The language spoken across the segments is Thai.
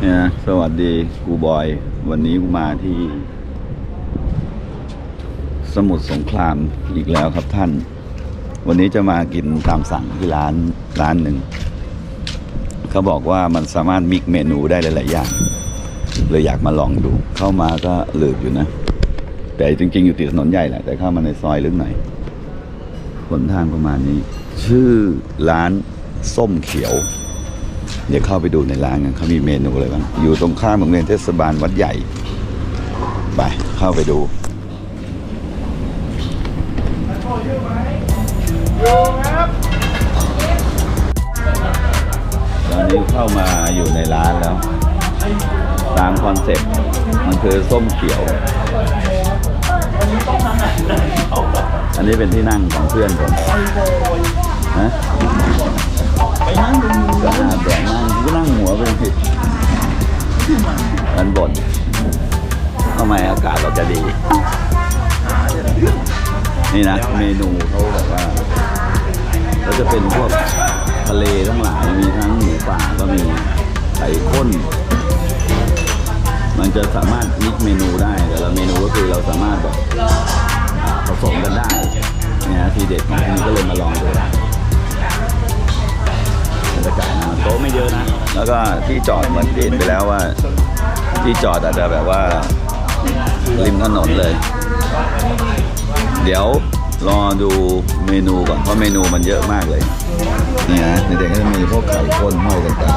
เนี่ยนะสวัสดีกูบอย วันนี้กูมาที่ สมุทรสงครามอีกแล้วครับท่าน วันนี้จะมากินตามสั่งที่ร้านร้านหนึ่ง เขาบอกว่ามันสามารถมิกเมนูได้หลาย ๆ อย่างเลยอยากมาลองดู เข้ามาก็หลืบอยู่นะ แต่จริง ๆ อยู่ติดถนนใหญ่แหละ แต่เข้ามาในซอยลึกหน่อยหนทางประมาณนี้ ชื่อร้านส้มเขียว เดี๋ยวเข้าไปดูในร้านกันเขามีเมนูอะไรบ้าง อยู่ตรงข้ามโรงเรียนเทศบาลวัดใหญ่ ไป เข้าไปดูตอนนี้เข้ามาอยู่ในร้านแล้ว ตามคอนเซ็ปต์มันคือส้มเขียว อันนี้เป็นที่นั่งของเพื่อนผมนะไปนั่งก็หาแดงนั่งกูนั่งหัวไปผิดด้านบนทำไมอากาศเราจะดี นี่นะเมนูเขาบอกว่าก็จะเป็นพวกทะเลทั้งหลายมีทั้งหมูป่าก็มีไข่ข้น มันจะสามารถมิกเมนูได้แต่ละเมนูก็คือเราสามารถแบบ สมกันได้เนี่ยฮะทีเด็ดของที่นี่ก็เลยมาลองดูบรรยากาศนะโต๊ะไม่เยอะนะ แล้วก็ที่จอดเหมือนเห็นไปแล้วว่า ที่จอดอาจจะแบบว่าริมถนนเลย เดี๋ยวรอดูเมนูก่อนเพราะเมนูมันเยอะมากเลย เนี่นะในเด็กก็จะมีพวกไข่ข้นห้อยต่างก้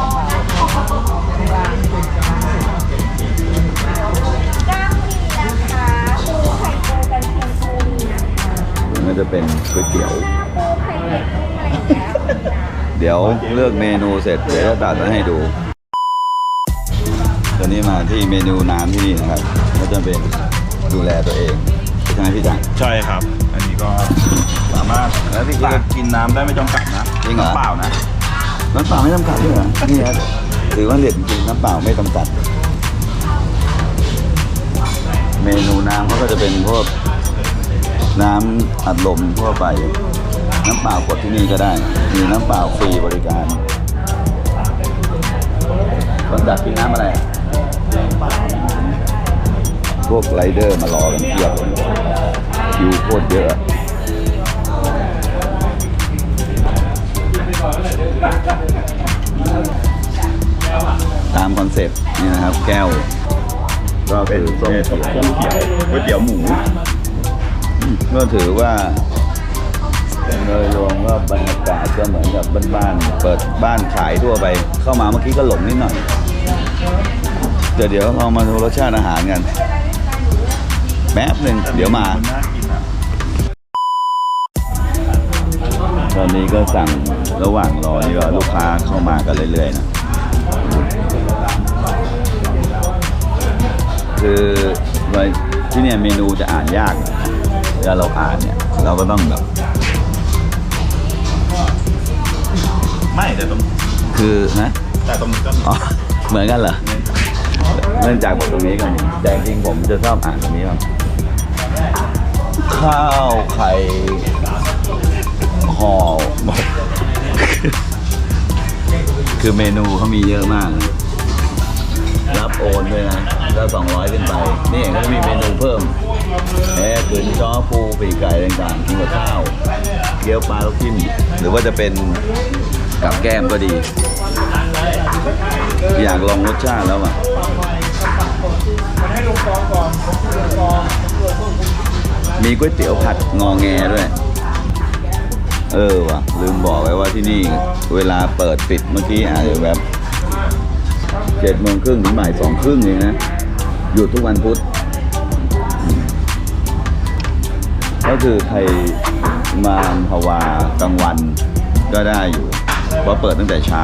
จะเป็นก๋วยเตี๋ยวปูไข่เด็กกุ้งอะไรอย่างเงี้ยนะเดี๋ยวเลือกเมนูเสร็จเดี๋ยวจะตัดมาให้ดูตอนนี้มาที่เมนูน้ำที่นี่นะครับก็จะเป็นดูแลตัวเองใช่ไหมพี่จัง ใช่ครับ อันนี้ก็สามารถแล้วพี่ตักกินน้ำได้ไม่จำกัดนะจริงเหรอ น้ำเปล่านะน้ำเปล่าไม่จำกัดด้วยเหรอนี่ครับถือว่าเด็ดจริงๆน้ำเปล่าไม่จำกัด เมนูน้ำเขาก็จะเป็นพวก น้ำอัดลมทั่วไป น้ำเปล่ากดที่นี่ก็ได้ มีน้ำเปล่าฟรีบริการคนดักกินน้ำอะไรพวกไรเดอร์มารอกันเพียบคิวโคตรเยอะตามคอนเซปต์นี่นะครับแก้ว ก็เขียวส้มเขียวก๋วยเตี๋ยวหมู ก็ถือว่าโดยรวมก็บรรยากาศก็เหมือนกับบ้านๆเปิดบ้านขายทั่วไป เข้ามาเมื่อกี้ก็หลงนิดหน่อย เดี๋ยวเดี๋ยวเรามาดูรสชาติอาหารกันแป๊บหนึ่งเดี๋ยวมา ตอนนี้ก็สั่งระหว่างรอนี่ก็ลูกค้าเข้ามากันเรื่อยๆนะคือที่เนี่ยเมนูจะอ่านยาก วลาเราอ่านเนี่ยเราก็ต้องแบบ ไม่แต่ตรงคือนะแต่ตรงนี้ก็มีอ๋อเหมือนกันเหรอเนื่องจากบทตรงนี้กันแต่จริงๆผมจะชอบอ่านตรงนี้ครับข้าวไข่ห่อหมกคือเมนูเขามีเยอะมาก รับโอนด้วยนะถ้าสองร้อยขึ้นไป นี่เขาจะมีเมนูเพิ่มแหนขืนจ้อปูปีกไก่ต่างๆกินกับข้าว เกี๊ยวปลาลูกชิ้นหรือว่าจะเป็นกับแก้มก็ดี อยากลองรสชาติแล้วอะมีก๋วยเตี๋ยวผัดงอแงด้วย เออว่ะ ลืมบอกไว้ว่าที่นี่ เวลาเปิดปิดเมื่อกี้อ่านแบบ จ็ดโมงครึ่งถึงบ่ายสองครึ่งเองนะหยุดทุกวันพุธก็คือใครมาภาวากลางวันก็ได้อยู่เพราะเปิดตั้งแต่เช้า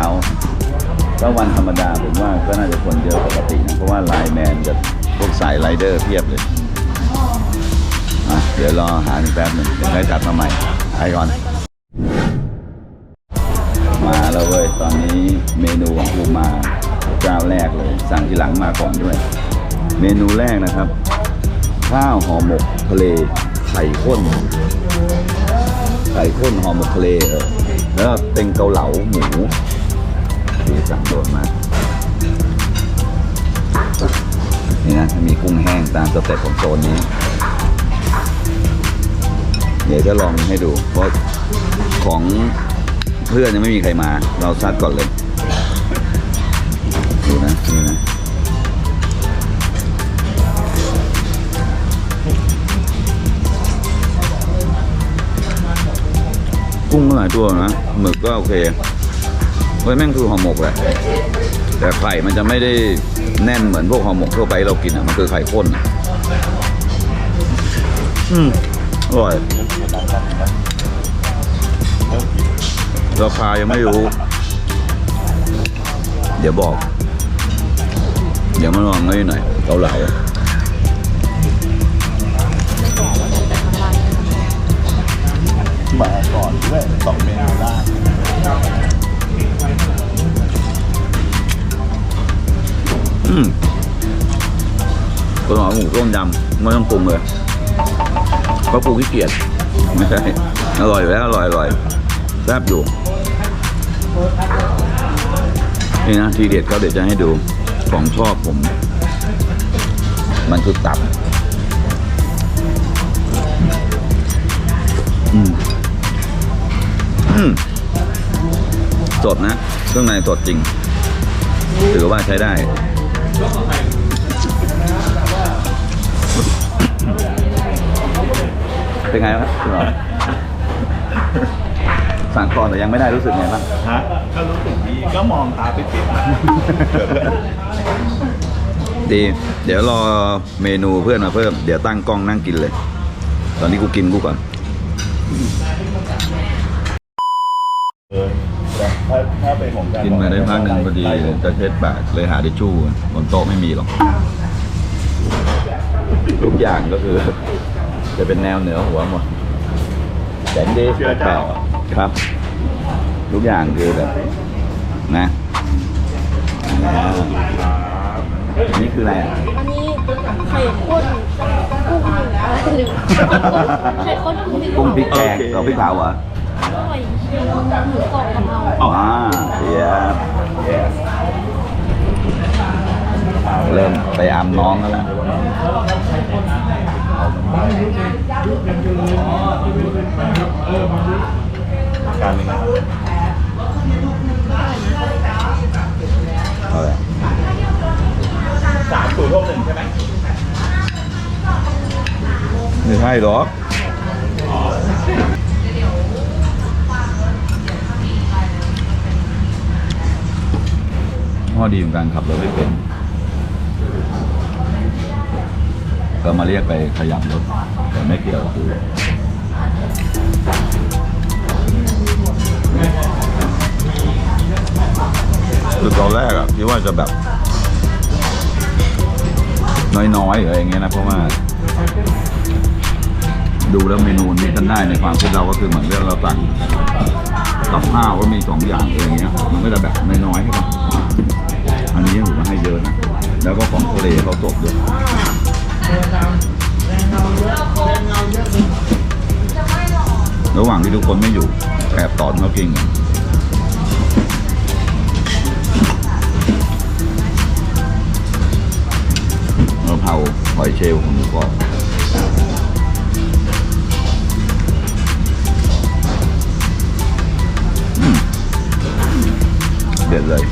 ถ้าวันธรรมดาผมว่าก็น่าจะคนเยอะปกตินะเพราะว่าไลน์แมนกับพวกสายไรเดอร์เพียบเลยเดี๋ยวรออาหารอีกแป๊บหนึ่งเดี๋ยวให้จัดมาใหม่ไปก่อน ทีหลังมาก่อนด้วย เมนูแรกนะครับ ข้าวห่อหมกทะเลไข่ข้น ไข่ข้นห่อหมกทะเลเออแล้วเป็นเกาเหลาหมูที่สั่งโดนมานี่นะมีกุ้งแห้งตามสเต็ปของโซนนี้ เดี๋ยวจะลองให้ดู เพราะของเพื่อนยังไม่มีใครมา เราซัดก่อนเลย ดูนะนี่นะ หลายตัวนะหมึกก็โอเคเฮ้ยแม่งคือห่อหมกแหละแต่ไข่มันจะไม่ได้แน่นเหมือนพวกห่อหมกทั่วไปเรากินอะมันคือไข่ข้นอะอืมอร่อย ราคายังไม่รู้ เดี๋ยวบอก เดี๋ยวมาลองนิดหน่อยเกาเหลา มาก่อนด้วยสองเมนูแรกอืมเกาเหลาหมูต้มยำไม่ต้องปรุงเลยเพราะปูขี้เกียจไม่ใช่อร่อยอยู่แล้วอร่อยอร่อยแซ่บอยู่นี่นะทีเด็ดเขาเดี๋ยวจะให้ดูของชอบผม มันคือตับ สดนะเครื่องในสดจริง ถือว่าใช้ได้เป็นไงครับคุณหมอสั่งก่อนแต่ยังไม่ได้รู้สึกไงบ้างฮะก็รู้สึกดีก็มองตาปิ๊บๆนะดีเดี๋ยวรอเมนูเพื่อนมาเพิ่ม เดี๋ยวตั้งกล้องนั่งกินเลย ตอนนี้กูกินกูก่อน การกินมาได้พักหนึ่งพอดีจะเช็ดปากเลยหาทิชชู่บนโต๊ะไม่มีหรอก ทุกอย่างก็คือ จะเป็นแนวเหนือหัวหมดแสนดีแปลกๆครับ ทุกอย่างคือแบบนะแล้วอันนี่คืออะไรอะอันนี้ไข่ข้นกุ้งอะไรหรือไข่ข้นกุ้งกุ้งพริกแกงกับพริกเผาเหรอ อร่อยหมูกรอบกะเพราอ๋อเสียเริ่มไปอามน้องแล้วนะการหนึ่งนะเอาเลยสามศูนย์หกหนึ่งใช่ไหมไม่ใช่หรอก ข้อดีของการขับรถไม่เป็น ก็มาเรียกไปขยับรถ แต่ไม่เกี่ยวคือคือตอนแรกอะคิดว่าจะแบบ น้อยๆหรืออะไรอย่างเงี้ยนะเพราะว่า ดูแล้วเมนูนี้กันได้ในความคิดเราก็คือเหมือนเรื่องเราสั่งกับข้าวก็มีสองอย่างเองเงี้ยมันก็จะแบบน้อยๆใช่ปะ อันนี้ผมว่าให้เยอะนะ แล้วก็ของทะเลเขาสดด้วยระหว่างที่ทุกคนไม่อยู่แอบตอนเขากินกันเราเผาหอยเชลล์ของหมูกรอบเด็ดเลย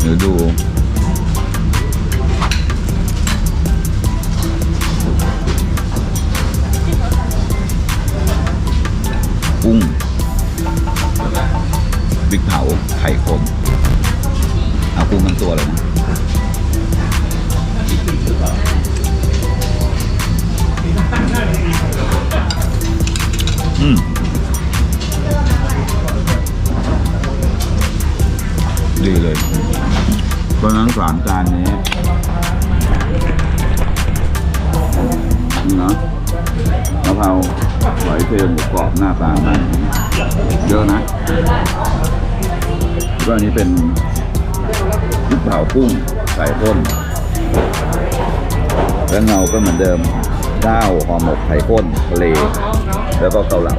เดี๋ยวดู พริกเผาไข่ขมเอากุ้งมันตัวเลยนะอืมดีเลยเพราะนั้นสามจานนี้นี่นะกะเพราหอยเชลล์หมูกรอบหน้าตามันเยอะนะ ก็อันนี้เป็นพริกเผากุ้งไก่ข้นแล้วเงาก็เหมือนเดิมข้าวห่อหมกไข่ข้นทะเล แล้วก็เกาเหลา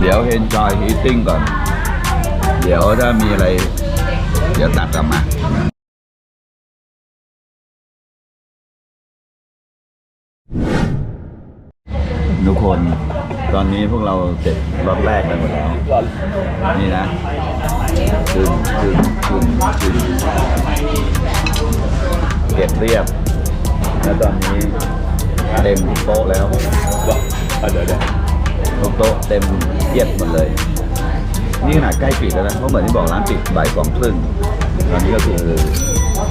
เดี๋ยว enjoy eating ก่อน เดี๋ยวถ้ามีอะไร เดี๋ยวตัดกลับมาทุกคน ตอนนี้พวกเราเสร็จรอบแรกไปหมดแล้ว นี่นะขึ้นขึ้นขึ้นขึ้นเก็บเรียบ แล้วตอนนี้เต็มโต๊ะแล้วเดี๋ยวเดี๋ยวโต๊ะเต็มเยียดหมดเลย นี่ขนาดใกล้ปิดแล้วนะเพราะเหมือนที่บอกร้านปิดบ่ายสองครึ่งตอนนี้ก็คือ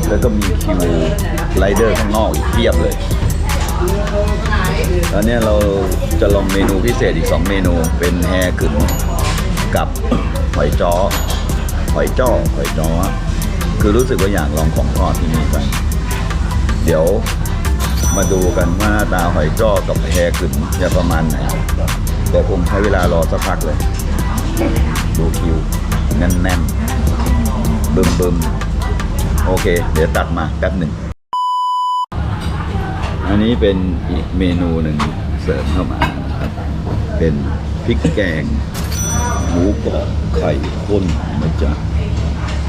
แล้วก็มีคิวไรเดอร์ข้างนอกอีกเพียบเลย ตอนนี้เราจะลองเมนูพิเศษอีก 2 เมนูเป็นแฮกึนกับหอยจ้อหอยจ้อหอยจ้อคือรู้สึกว่าอยากลองของทอดที่นี่ไปเดี๋ยวมาดูกันว่าหน้าตาหอยจ้อกับแฮกึนจะประมาณไหนแต่คงใช้เวลารอสักพักเลย ดูคิวแน่นๆบึมบึมๆโอเค เดี๋ยวตัดมาแป๊บหนึ่ง อันนี้เป็นอีกเมนูหนึ่งเสริมเข้ามาครับเป็นพริกแกง หมูกรอบไข่ข้นนะจ๊ะ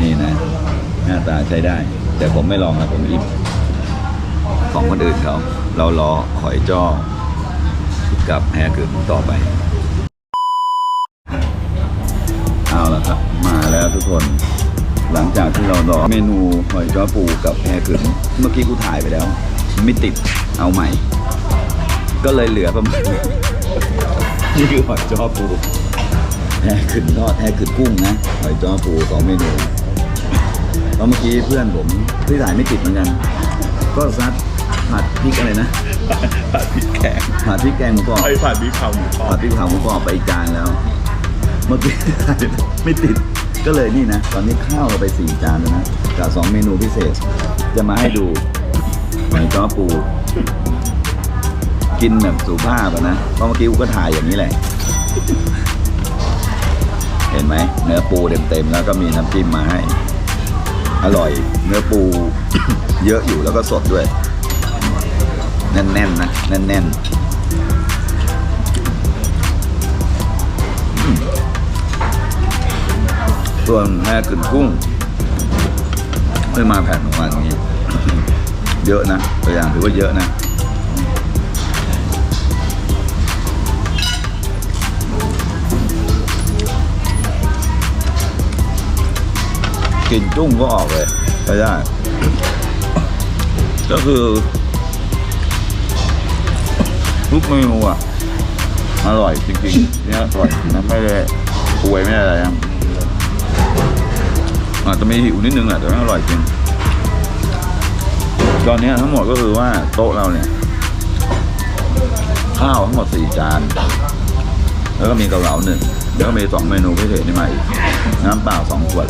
นี่นะ หน้าตาใช้ได้ แต่ผมไม่ลองนะผมอิ่มของคนอื่นเขาเรารอหอยจ้อกับแฮกึนต่อไป เอาละครับ มาแล้วทุกคน หลังจากที่เรารอเมนูหอยจ้อปูกับแฮกึนเมื่อกี้กูถ่ายไปแล้ว ไม่ติดเอาใหม่ ก็เลยเหลือประมาณนี่คือหอยจ้อปูแฮกึนทอดแฮกึนกุ้งนะหอยจ้อปูสองเมนูแล้วเมื่อกี้เพื่อนผมที่ถ่ายไม่ติดเหมือนกัน ก็ซัดผัดพริกอะไรนะผัดพริกแกงผัดพริกแกงหมูกรอบไอ้ผัดพริกเผาหมูทอผัดดพริกเผาหมูกรอบไปอีกจานแล้ว เมื่อกี้ไม่ติดก็เลยนี่นะ ตอนนี้ข้าวเราไปสี่จานแล้วนะกับสองเมนูพิเศษจะมาให้ดูห อยจ้อปู กินแบบสุภาพอะนะเพราะเมื่อกี้กูก็ถ่ายอย่างนี้แหละ เห็นไหม เนื้อปูเต็มๆแล้วก็มีน้ำจิ้มมาให้ อร่อย เนื้อปู เยอะอยู่แล้วก็สดด้วย แน่นๆนะแน่นๆส่วนแม่กึ่นกุ้งไม่มาแผ่นของมันอย่างนี้ เยอะนะตัวอย่างถือว่าเยอะนะกลิ่นจุ้งก็ออกเลยใช้ได้ ก็คือทุกเมนูอะ อร่อยจริงๆเนี่ยอร่อยนะไม่ได้ป่วยไม่ได้อะไรนะอาจจะมีหิวนิดนึงแหละแต่ว่อร่อยจริง ตอนนี้ทั้งหมดก็คือว่าโต๊ะเราเนี่ย ข้าวทั้งหมดสี่จาน แล้วก็มีเกาเหลาหนึ่งแล้วก็มีสองเมนูพิเศษนี่มาอีกน้ำเปล่าสองขวด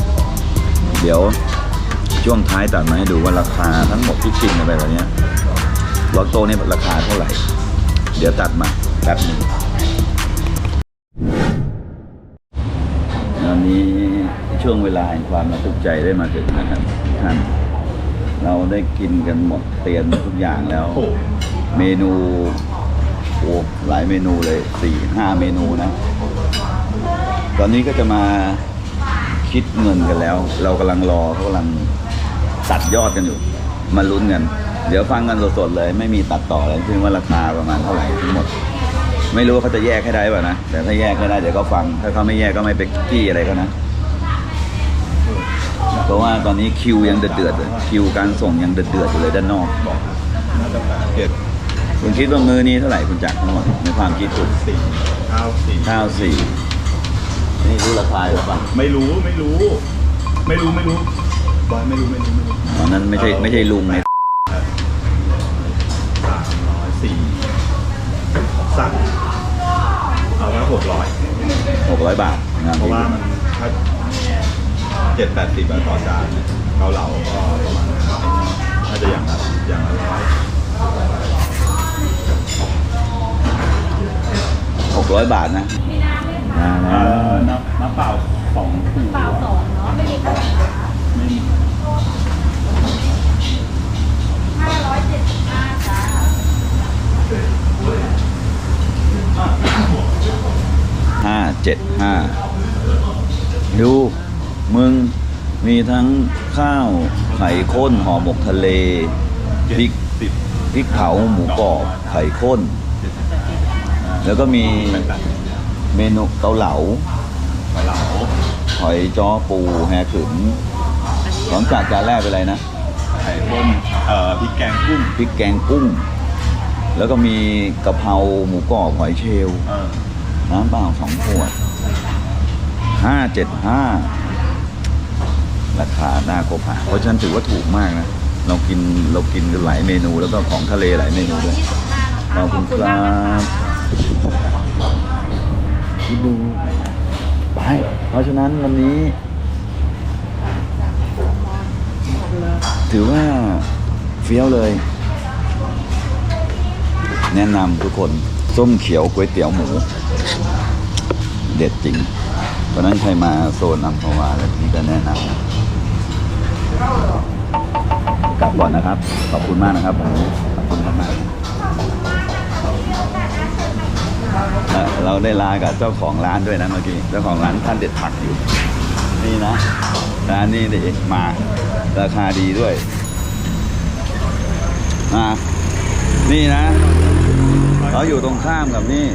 เดี๋ยวช่วงท้ายตัดมาให้ดูว่าราคาทั้งหมดที่กินกันไปแบบนี้ยรถโต๊ะนี่ราคาเท่าไหร่ เดี๋ยวตัดมาแป๊บนึงตอนนี้ช่วงเวลาแห่งความระทับใจได้มาถึงนะครับท่าน เราได้กินกันหมดเตียนทุกอย่างแล้ว เมนูโอ้หลายเมนูเลยสี่ห้าเมนูนะ ตอนนี้ก็จะมาคิดเงินกันแล้ว เรากำลังรอเขากำลังตัดยอดกันอยู่ มาลุ้นกัน เดี๋ยวฟังกันสดๆเลย ไม่มีตัดต่อเลยซึ่งว่าราคาประมาณเท่าไหร่ทั้งหมด ไม่รู้ว่าเขาจะแยกให้ได้ป่ะนะ แต่ถ้าแยกให้ได้เดี๋ยวก็ฟัง ถ้าเขาไม่แยกก็ไม่ไปกี้อะไรก็นะ เพราะว่าตอนนี้คิวยังเดือดๆเลยคิวการส่งยังเดือดๆอยู่เลยด้านนอกน่าจะแปดเจ็ดคุณคิดว่ามือนี้เท่าไหร่คุณจักรทั้งหมดในความคิดคุณสี่ข้าวสี่ข้าวสี่นี่รู้ราคาหรือเปล่าไม่รู้ไม่รู้ ไม่รู้ไม่รู้บอยไม่รู้ไม่รู้ไม่รู้ตอนนั้นไม่ใช่ไม่ใช่ลุงในสามร้อยสี่สั่งเอาไว้หกร้อยหกร้อยบาทงานเพราะที่ว่ามันถ้าเจ็ดแปดสิบต่อจานเกาเหลาก็ประมาณนั้นน่าจะอย่างละอย่างละร้อยหกร้อยบาทนะน้ำน้ำเปล่าสองขวดเปล่าสองเนาะไม่มีกระดาษไม่มีห้าร้อยเจ็ดสิบห้าจ้าห้าเจ็ดห้าดู มึงมีทั้งข้าวไข่ข้นห่อหมกทะเลพริกสิบพริกเผาหมูกรอบไข่ข้น แล้วก็มีแปดแปดเมนูเกาเหลาไปเหลาหอยจ้อปูแฮขึมหลังจากจานแรกเป็นอะไรนะไข่ข้นเอ่อพริกแกงกุ้งพริกแกงกุ้ง แล้วก็มีกะเพราหมูกรอบหอยเชลล์เออน้ำเปล่าสองขวดห้าเจ็ดห้า ราคาหน้าครบหาเพราะฉะนั้นถือว่าถูกมากนะ เรากินเรากินกันหลายเมนูแล้วก็ของทะเลหลายเมนูด้วยขอบคุณครับคิดดูไปเพราะฉะนั้นวันนี้ ถือว่าเฟี้ยวเลย แนะนำทุกคนส้มเขียวก๋วยเตี๋ยวหมู เด็ดจริงเพราะฉะนั้นใครมาโซนอัมพวาแบบนี้ก็แนะนำ กลับก่อนนะครับ ขอบคุณมากนะครับผมขอบคุณมากมากเราได้ลากับเจ้าของร้านด้วยนะเมื่อกี้ เจ้าของร้านท่านเด็ดผักอยู่ นี่นะ ร้านนี้ดิมา ราคาดีด้วย มา นี่นะ เราอยู่ตรงข้ามกับนี่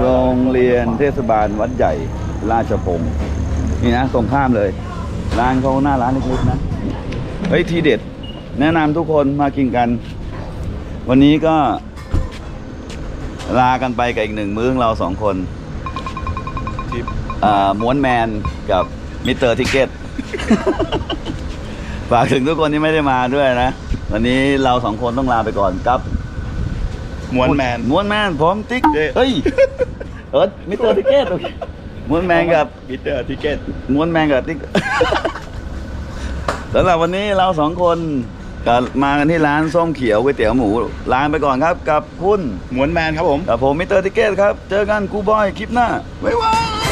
โรงเรียนเทศบาลวัดใหญ่ราชพงศ์นี่นะ ตรงข้ามเลย ร้านเขาหน้าร้านเล็กๆนะเฮ้ยทีเด็ด แนะนำทุกคนมากินกัน วันนี้ก็ ลากันไปกับอีกหนึ่งมื้อของเราสองคนทิปอ่าม้วนแมนกับมิสเตอร์ทิเก็ต ฝากถึงทุกคนที่ไม่ได้มาด้วยนะ วันนี้เราสองคนต้องลาไปก่อนครับม้วนแมนม้วนแมนพร้อมติ๊กเอ้ยเฮ้ยเออมิสเตอร์ทิเก็ตโอเค ม้วนแมนกับมิเตอร์ทิเก็ตม้วนแมนกับติ๊ก สำหรับวันนี้เราสองคนก็มากันที่ร้านส้มเขียวก๋วยเตี๋ยวหมูลาไปก่อนครับ กับคุณม้วนแมนครับผม กับผมมิสเตอร์ทิเก็ตครับ เจอกันกูบอยคลิปหน้าบ๊ายบาย